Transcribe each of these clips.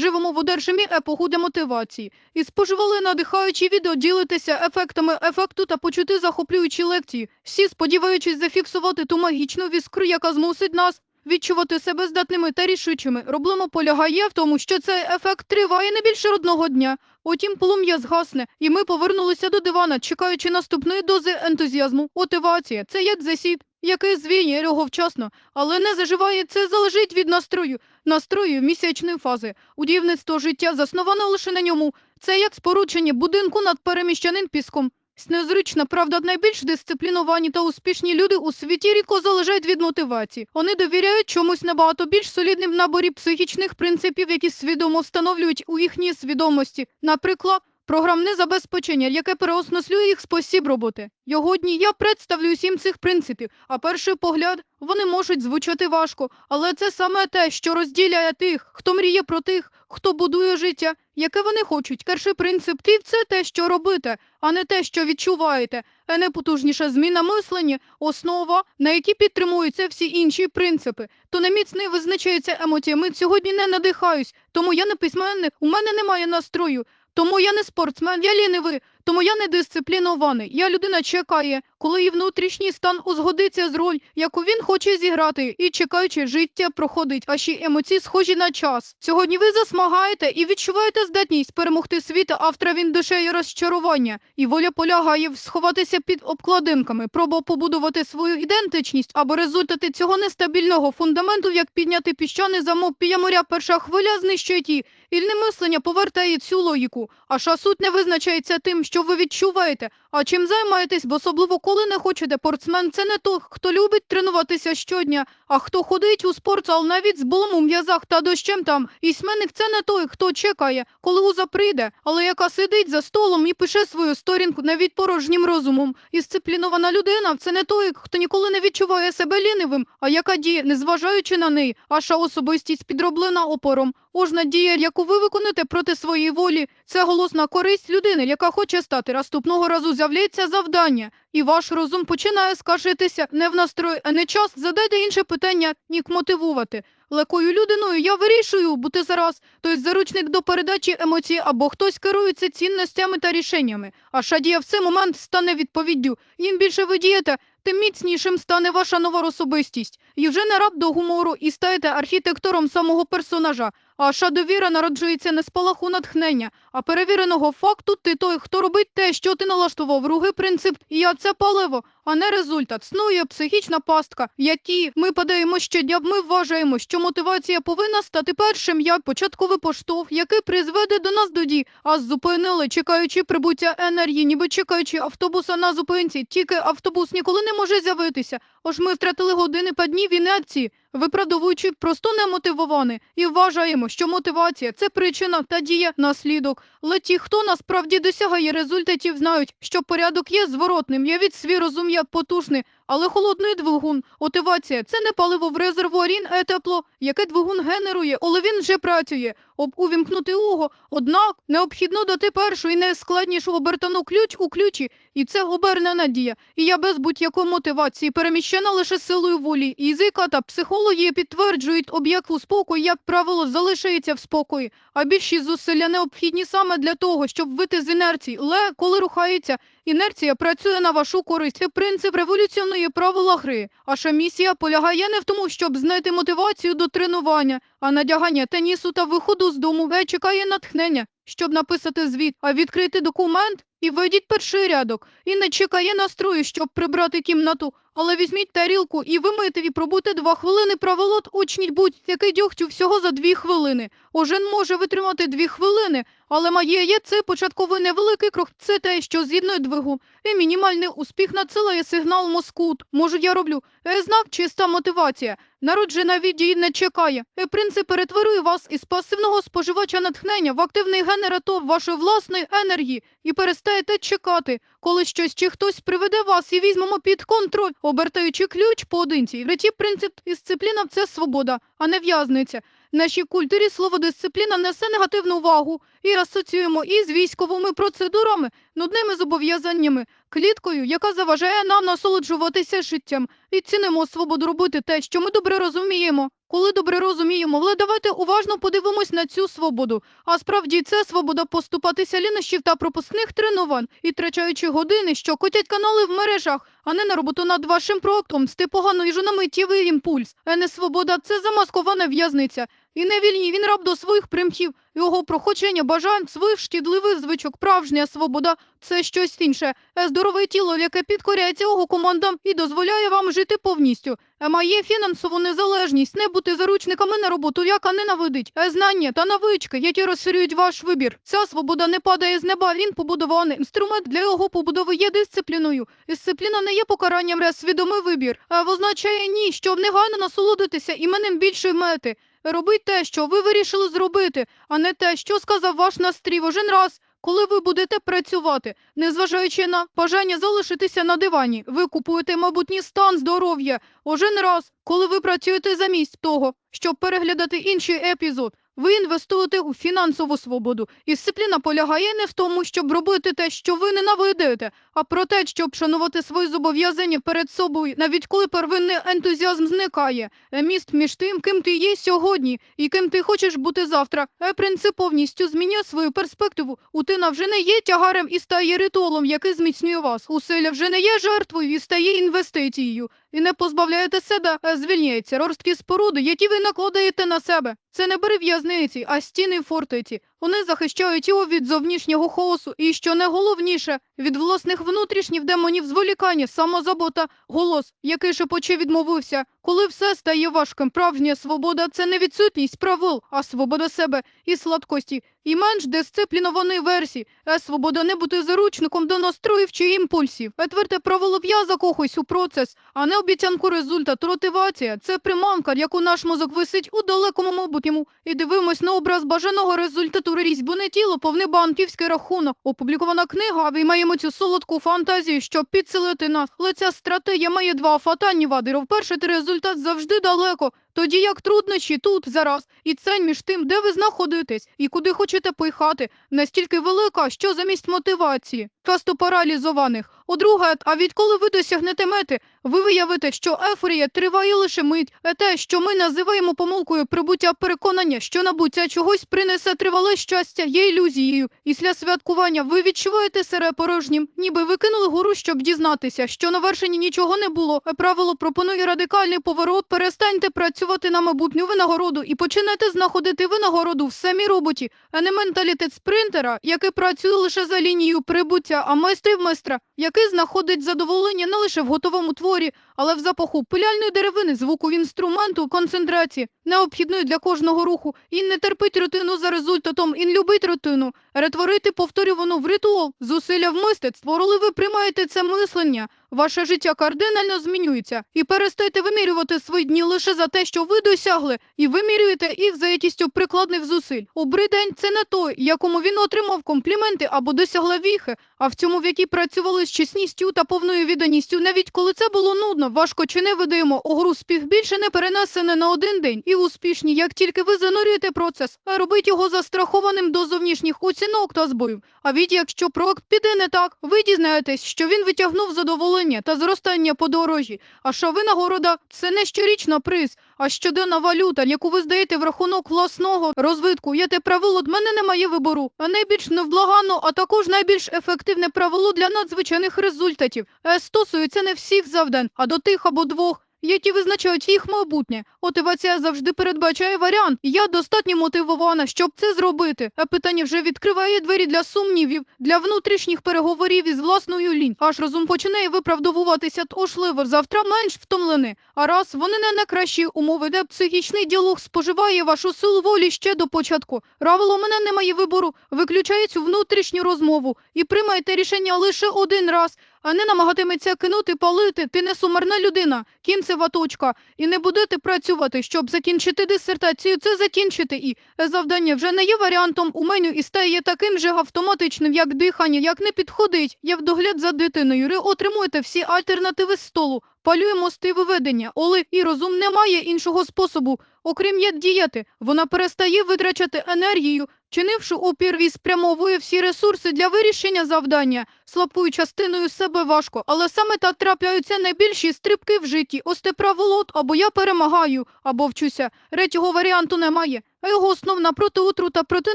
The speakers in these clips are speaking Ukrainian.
живемо в одержимі епоху демотивації. І споживали надихаючі відео ділитися ефектами ефекту та почути захоплюючі лекції, всі сподіваючись зафіксувати ту магічну віскру, яка змусить нас відчувати себе здатними та рішучими. Проблема полягає в тому, що цей ефект триває не більше одного дня. Потім полум'я згасне, і ми повернулися до дивана, чекаючи наступної дози ентузіазму. Мотивація це як засіб, який звіє його вчасно, але не заживає. Це залежить від настрою, настрою місячної фази. Удівництво життя засноване лише на ньому. Це як спорудження будинку над переміщеним піском. Незручно, правда, найбільш дисципліновані та успішні люди у світі рідко залежать від мотивації. Вони довіряють чомусь набагато більш солідним наборі психічних принципів, які свідомо встановлюють у їхній свідомості. Наприклад, програмне забезпечення, яке переосмислює їх спосіб роботи. Йогодні я представлю сім цих принципів, а перший погляд вони можуть звучати важко, але це саме те, що розділяє тих, хто мріє про тих, хто будує життя, яке вони хочуть. Перший принцип тив це те, що робите, а не те, що відчуваєте. А найпотужніша зміна мислення основа, на якій підтримуються всі інші принципи. То неміцний визначається емоціями. Сьогодні не надихаюсь, тому я не письменник, у мене немає настрою. Тому я не спортсмен, я лінивий, тому я не дисциплінований. Я людина чекає, коли її внутрішній стан узгодиться з роль, яку він хоче зіграти, і чекаючи, життя проходить, а ще емоції схожі на час. Сьогодні ви засмагаєте і відчуваєте здатність перемогти світ, автора він душею розчарування, і воля полягає сховатися під обкладинками, проба побудувати свою ідентичність або результати цього нестабільного фундаменту, як підняти піщаний замок біля моря, перша хвиля знищує ті. Ільне мислення повертає цю логіку, а суть не визначається тим, що ви відчуваєте, а чим займаєтесь, бо особливо коли не хочете. Спортсмен це не той, хто любить тренуватися щодня, а хто ходить у спортзал навіть з болом у м'язах та дощем там. Письменник це не той, хто чекає, коли уза прийде, але яка сидить за столом і пише свою сторінку навіть порожнім розумом. Дисциплінована людина це не той, хто ніколи не відчуває себе лінивим, а яка діє, незважаючи на неї, аша особистість підроблена опором. Кожна дія, яку ви виконуєте проти своєї волі, це голосна користь людини, яка хоче стати. Наступного разу з'являється завдання, і ваш розум починає скаржитися не в настрої, а не час. Задайте інше питання, нік мотивувати. Лекою людиною я вирішую бути зараз, той заручник до передачі емоцій, або хтось керується цінностями та рішеннями. А шадія в цей момент стане відповіддю. Їм більше ви дієте, тим міцнішим стане ваша нова особистість. І вже не раб до гумору і стаєте архітектором самого персонажа. А ша довіра народжується не з палаху натхнення, а перевіреного факту ти той, хто робить те, що ти налаштував. Руги принцип я це паливо, а не результат. Снує психічна пастка, в якій ми падаємо щодня. Ми вважаємо, що мотивація повинна стати першим як початковий поштовх, який призведе до нас до дій, а зупинили, чекаючи прибуття енергії, ніби чекаючи автобуса на зупинці. Тільки автобус ніколи не може з'явитися. Ож ми втратили години па в інерції, виправдовуючи просто немотивовані, і вважаємо, що мотивація це причина та дія наслідок. Але ті, хто насправді досягає результатів, знають, що порядок є зворотним. Я від свій розум є потужний, але холодний двигун. Мотивація це не паливо в резервуарі, а тепло, яке двигун генерує, але він вже працює. Об увімкнути його, однак необхідно дати першу і найскладнішу обертану ключ у ключі, і це обернена дія. І я без будь-якої мотивації переміщена лише силою волі. І Язика та психології підтверджують об'єкт у спокою, як правило, залишається в спокої. А більші зусилля необхідні саме для того, щоб вийти з інерції. Але коли рухається, інерція працює на вашу користь. Це принцип революціонної правила гри. Аша місія полягає не в тому, щоб знайти мотивацію до тренування, а надягання тенісу та виходу з дому. Де чекає натхнення, щоб написати звіт, а відкрити документ і вийдіть перший рядок. І не чекає настрою, щоб прибрати кімнату. Але візьміть тарілку і вимийте і пробуйте два хвилини праволот, очніть будь-який дьогтю всього за дві хвилини. Ожен може витримати дві хвилини, але має це початковий невеликий крок. Це те, що з'єднує двигун. І мінімальний успіх надсилає сигнал мозку. Може, я роблю. Е, знак чиста мотивація. Народжена від дії не чекає. Е, принцип перетворює вас із пасивного споживача натхнення в активний генератор вашої власної енергії і перестаєте чекати, коли щось чи хтось приведе вас і візьмемо під контроль, обертаючи ключ поодинці. Третій принцип дисципліна – це свобода, а не в'язниця. Нашій культурі слово дисципліна несе негативну увагу і асоціюємо із військовими процедурами, нудними зобов'язаннями, кліткою, яка заважає нам насолоджуватися життям, і цінимо свободу робити те, що ми добре розуміємо. Коли добре розуміємо, але давайте уважно подивимось на цю свободу. А справді це свобода поступатися лінощів та пропускних тренувань і трачаючи години, що котять канали в мережах, а не на роботу над вашим проектом, сти погано їжу на імпульс. А не свобода це замаскована в'язниця. І не вільні він раб до своїх примхів, його проходження бажань своїх шкідливих звичок. Правжня свобода це щось інше. Е, Здорове тіло, яке підкоряється його командам і дозволяє вам жити повністю. Е, Має фінансову незалежність, не бути заручниками на роботу, яка ненавидить. Е, Знання та навички, які розширюють ваш вибір. Ця свобода не падає з неба. Він побудований. Інструмент для його побудови є дисципліною. Дисципліна не є покаранням, а свідомий вибір. А означає ні, щоб негайно насолодитися іменем більшої мети. Робіть те, що ви вирішили зробити, а не те, що сказав ваш настрій кожен раз, коли ви будете працювати. Незважаючи на бажання залишитися на дивані, ви купуєте майбутній стан здоров'я кожен раз, коли ви працюєте замість того, щоб переглядати інший епізод. Ви інвестуєте у фінансову свободу. І дисципліна полягає не в тому, щоб робити те, що ви ненавидите, а про те, щоб шанувати свої зобов'язання перед собою, навіть коли первинний ентузіазм зникає. Е, Міст між тим, ким ти є сьогодні і ким ти хочеш бути завтра. Е, Принцип повністю змінює свою перспективу. Утина вже не є тягарем і стає ритуалом, який зміцнює вас. Уселя вже не є жертвою і стає інвестицією. І не позбавляєте себе, звільняється росткі споруди, які ви накладаєте на себе. Це не бери в'язниці, а стіни фортеці. Вони захищають його від зовнішнього хаосу і, що найголовніше, від власних внутрішніх демонів зволікання, самозабота, голос, який шепоче відмовився. Коли все стає важким, правжня свобода це не відсутність правил, а свобода себе і сладкості, і менш дисциплінованої версії. Е, свобода не бути заручником до настроїв чи імпульсів. Е, тверде правило я закохуюсь у процес, а не обіцянку результату. Мотивація – це приманка, яку наш мозок висить у далекому майбутньому. І дивимось на образ бажаного результату різьбуне тіло, повний банківський рахунок. Опублікована книга, а ви маємо цю солодку фантазію, щоб підсилити нас. Але ця стратегія має два фатальні вади. Вперше ти результат завжди далеко. Тоді як труднощі тут, зараз, і це між тим, де ви знаходитесь і куди хочете поїхати, настільки велика, що замість мотивації, часто паралізованих. По-друге, а відколи ви досягнете мети, ви виявите, що ефорія триває лише мить, а те, що ми називаємо помилкою прибуття переконання, що набуття чогось принесе тривале щастя, є ілюзією. Після святкування ви відчуваєте себе порожнім, ніби ви кинули гору, щоб дізнатися, що на вершині нічого не було. Правило пропонує радикальний поворот. Перестаньте працювати на майбутню винагороду і починайте знаходити винагороду в самій роботі, а не менталітет спринтера, який працює лише за лінією прибуття, а майстрів майстра, який знаходить задоволення не лише в готовому творі, але в запаху пиляльної деревини, звуку інструменту, концентрації, необхідної для кожного руху. І не терпить рутину за результатом, і любить рутину. Перетворити повторювану в ритуал, зусилля в мистецтво, коли ви приймаєте це мислення. Ваше життя кардинально змінюється, і перестайте вимірювати свої дні лише за те, що ви досягли, і вимірюєте їх за якістю прикладних зусиль. Обрий день – це не той, якому він отримав компліменти або досягла віхи, а в цьому, в якій працювали з чесністю та повною відданістю, навіть коли це було нудно, важко чи невидимо, огру спіх більше не перенесене на один день і успішні, як тільки ви занурюєте процес, а робить його застрахованим до зовнішніх оцінок та збоїв. А від якщо проект піде не так, ви дізнаєтесь, що він витягнув задоволення та зростання подорожі. А шави винагорода – це не щорічна приз, а щоденна валюта, яку ви здаєте в рахунок власного розвитку. Є те правило, в мене немає вибору. А найбільш невблаганно, а також найбільш ефективне правило для надзвичайних результатів. Е, Стосується не всіх завдань, а до тих або двох. Які визначають їх майбутнє. Мотивація завжди передбачає варіант. Я достатньо мотивована, щоб це зробити. А питання вже відкриває двері для сумнівів, для внутрішніх переговорів із власною лінь. Аж розум починає виправдовуватися тошливо, завтра менш втомлений. А раз вони не найкращі умови, де психічний діалог споживає вашу силу волі ще до початку. Правило мене немає вибору. Виключає цю внутрішню розмову і приймайте рішення лише один раз не намагатиметься кинути, палити. Ти не сумерна людина, кінцева точка. І не будете працювати, щоб закінчити дисертацію. Це закінчити і завдання вже не є варіантом у меню і стає таким же автоматичним, як дихання, як не підходить. Я в догляд за дитиною. Ви отримуєте всі альтернативи з столу. Палюємо сти виведення, Оли і розум немає іншого способу, окрім як діяти. Вона перестає витрачати енергію Чинивши опір, він спрямовує всі ресурси для вирішення завдання. Слабкою частиною себе важко, але саме так трапляються найбільші стрибки в житті. Ось те праволот, або я перемагаю, або вчуся. Третього варіанту немає. Його основна проти отрута, проти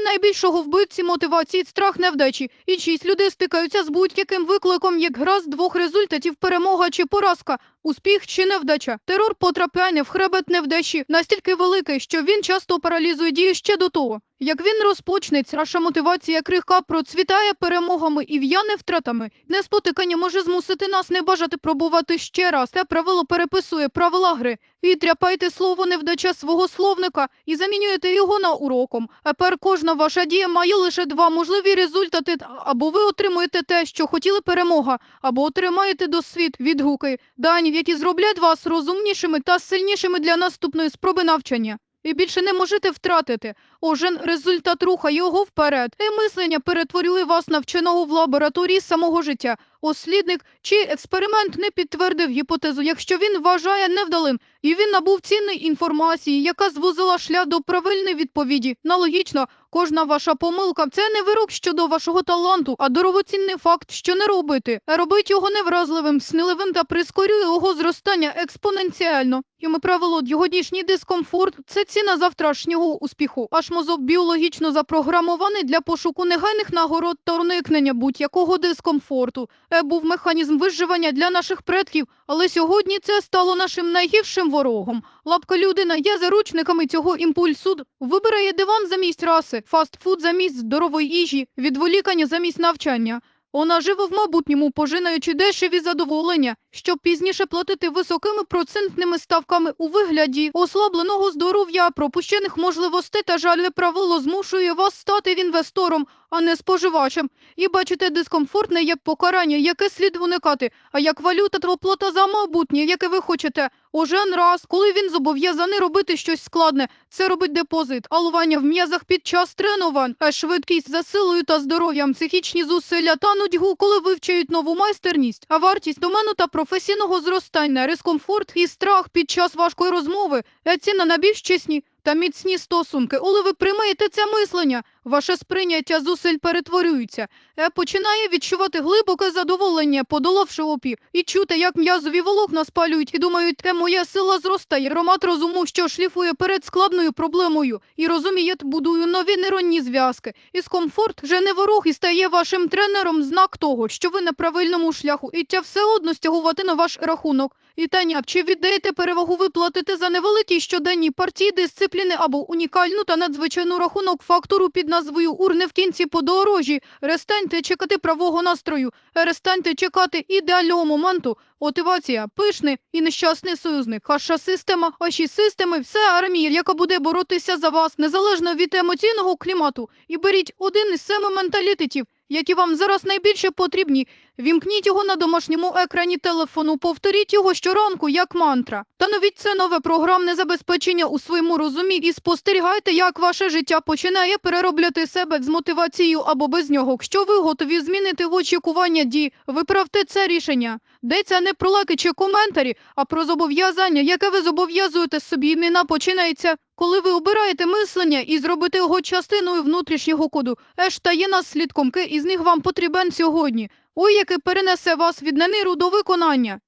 найбільшого вбивці мотивації страх невдачі. І шість людей стикаються з будь-яким викликом, як гра з двох результатів перемога чи поразка, успіх чи невдача. Терор потрапляння в хребет невдачі настільки великий, що він часто паралізує дію ще до того. Як він розпочнеться, наша мотивація крихка процвітає перемогами і в'яне втратами. Неспотикання може змусити нас не бажати пробувати ще раз. Те правило переписує правила гри. Відряпайте слово невдача свого словника і замінюєте його на уроком. Тепер кожна ваша дія має лише два можливі результати. Або ви отримуєте те, що хотіли перемога, або отримаєте досвід, відгуки, дані, які зроблять вас розумнішими та сильнішими для наступної спроби навчання. І більше не можете втратити. Ожен результат рухає його вперед. І мислення перетворює вас на вченого в лабораторії самого життя. Ослідник чи експеримент не підтвердив гіпотезу, якщо він вважає невдалим, і він набув цінної інформації, яка звузила шлях до правильної відповіді. Аналогічно, кожна ваша помилка це не вирок щодо вашого таланту, а дорогоцінний факт, що не робити. Робить його невразливим, сміливим та прискорює його зростання експоненціально. Йому правило, йогоднішній дискомфорт це ціна завтрашнього успіху. Аж мозок біологічно запрограмований для пошуку негайних нагород та уникнення будь-якого дискомфорту. Е, був механізм виживання для наших предків, але сьогодні це стало нашим найгіршим ворогом. Лапка людина є заручниками цього імпульсу. Вибирає диван замість раси, фастфуд замість здорової їжі, відволікання замість навчання. Вона живе в майбутньому, пожинаючи дешеві задоволення, щоб пізніше платити високими процентними ставками у вигляді ослабленого здоров'я, пропущених можливостей та жаль правило змушує вас стати інвестором, а не споживачем. І бачите дискомфорт не як покарання, яке слід уникати, а як валюта та оплата за майбутнє, яке ви хочете. Ожен раз, коли він зобов'язаний робити щось складне, це робить депозит, алування в м'язах під час тренувань, а швидкість за силою та здоров'ям, психічні зусилля та нудьгу, коли вивчають нову майстерність, а вартість домену та професійного зростання, дискомфорт і страх під час важкої розмови, а ціна на більш чесні та міцні стосунки. Коли ви приймаєте це мислення, ваше сприйняття зусиль перетворюється. Е починає відчувати глибоке задоволення, подолавши опір, і чути, як м'язові волокна спалюють, і думають, те моя сила зростає. Аромат розуму, що шліфує перед складною проблемою, і розуміє, будую нові нейронні зв'язки. Іскомфорт вже не ворог і стає вашим тренером знак того, що ви на правильному шляху, і тя все одно стягувати на ваш рахунок. І Таня, чи віддаєте перевагу виплатити за невеликі щоденні партії дисципліни або унікальну та надзвичайну рахунок фактору під назвою урни в кінці подорожі? Рестаньте чекати правого настрою, рестаньте чекати ідеального моменту. Мотивація, пишний і нещасний союзник. Ваша система, ваші системи, все армія, яка буде боротися за вас, незалежно від емоційного клімату. І беріть один із семи менталітетів, які вам зараз найбільше потрібні. Вімкніть його на домашньому екрані телефону, повторіть його щоранку, як мантра. Та новіть це нове програмне забезпечення у своєму розумі і спостерігайте, як ваше життя починає переробляти себе з мотивацією або без нього. Якщо ви готові змінити в очікування дій, виправте це рішення. Йдеться не про лаки чи коментарі, а про зобов'язання, яке ви зобов'язуєте собі. Імена починається, коли ви обираєте мислення і зробите його частиною внутрішнього коду. Еш та є наслідком, ки із них вам потрібен сьогодні. Ой, який перенесе вас від нениру до виконання.